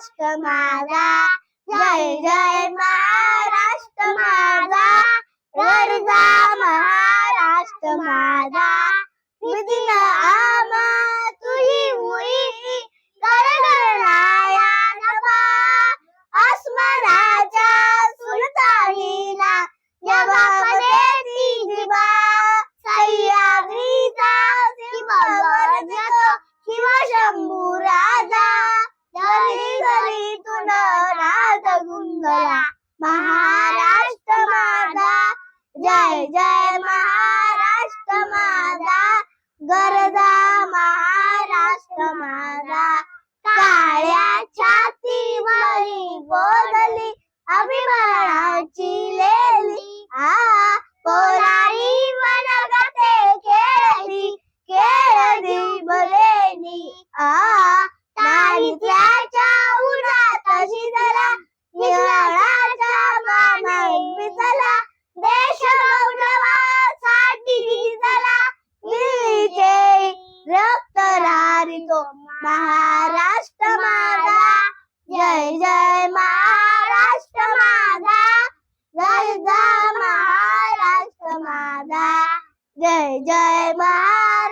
महाराष्ट्र माझा जय जय महाराष्ट्र माझा गरजा महाराष्ट्र माझा विदिन आमा बोला महाराष्ट्र माझा जय जय महाराष्ट्र माझा गरजा महाराष्ट्र माझा काळ्या छातीवरी बोलली अभिमानाची लेली. आ पोराई मनगते केळी केळदी बरेनी आ ताई त्याच्या उडा महाराष्ट्र माझा जय जय महाराष्ट्र माझा जय जय महाराष्ट्र माझा जय जय महाराष्ट्र